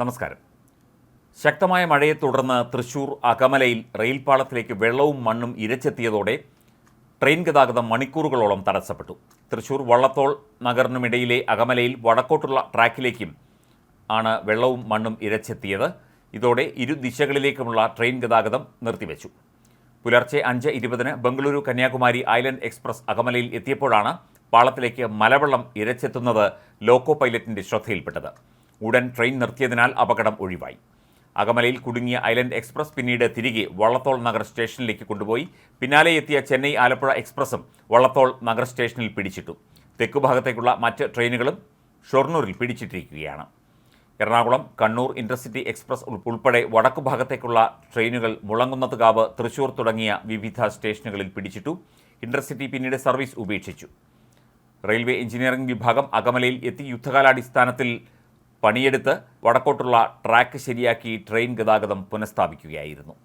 നമസ്കാരം. ശക്തമായ മഴയെ തുടർന്ന് തൃശൂർ അകമലയിൽ റെയിൽപാളത്തിലേക്ക് വെള്ളവും മണ്ണും ഇരച്ചെത്തിയതോടെ ട്രെയിൻ ഗതാഗതം മണിക്കൂറുകളോളം തടസ്സപ്പെട്ടു. തൃശൂർ വള്ളത്തോൾ നഗറിനുമിടയിലെ അകമലയിൽ വടക്കോട്ടുള്ള ട്രാക്കിലേക്കും ആണ് വെള്ളവും മണ്ണും ഇരച്ചെത്തിയത്. ഇതോടെ ഇരു ദിശകളിലേക്കുമുള്ള ട്രെയിൻ ഗതാഗതം നിർത്തിവെച്ചു. പുലർച്ചെ അഞ്ച് ഇരുപതിന് ബംഗളൂരു കന്യാകുമാരി ഐലൻഡ് എക്സ്പ്രസ് അകമലയിൽ എത്തിയപ്പോഴാണ് പാളത്തിലേക്ക് മലവെള്ളം ഇരച്ചെത്തുന്നത് ലോക്കോ പൈലറ്റിന്റെ ശ്രദ്ധയിൽപ്പെട്ടത്. ഉടൻ ട്രെയിൻ നിർത്തിയതിനാൽ അപകടം ഒഴിവായി. അകമലയിൽ കുടുങ്ങിയ ഐലൻഡ് എക്സ്പ്രസ് പിന്നീട് തിരികെ വള്ളത്തോൾ നഗർ സ്റ്റേഷനിലേക്ക് കൊണ്ടുപോയി. പിന്നാലെ എത്തിയ ചെന്നൈ ആലപ്പുഴ എക്സ്പ്രസും വള്ളത്തോൾ നഗർ സ്റ്റേഷനിൽ പിടിച്ചിട്ടു. തെക്കുഭാഗത്തേക്കുള്ള മറ്റ് ട്രെയിനുകളും ഷൊർണൂരിൽ പിടിച്ചിട്ടിരിക്കുകയാണ്. എറണാകുളം കണ്ണൂർ ഇന്റർസിറ്റി എക്സ്പ്രസ് ഉൾപ്പെടെ വടക്കു ഭാഗത്തേക്കുള്ള ട്രെയിനുകൾ മുളങ്ങുന്നത്തുകാവ് തൃശൂർ തുടങ്ങിയ വിവിധ സ്റ്റേഷനുകളിൽ പിടിച്ചിട്ടു. ഇന്റർസിറ്റി പിന്നീട് സർവീസ് ഉപേക്ഷിച്ചു. റെയിൽവേ എഞ്ചിനീയറിംഗ് വിഭാഗം അകമലയിൽ എത്തി യുദ്ധകാലാടിസ്ഥാനത്തിൽ പണിയെടുത്ത് വടക്കോട്ടുള്ള ട്രാക്ക് ശരിയാക്കി ട്രെയിൻ ഗതാഗതം പുനഃസ്ഥാപിക്കുകയായിരുന്നു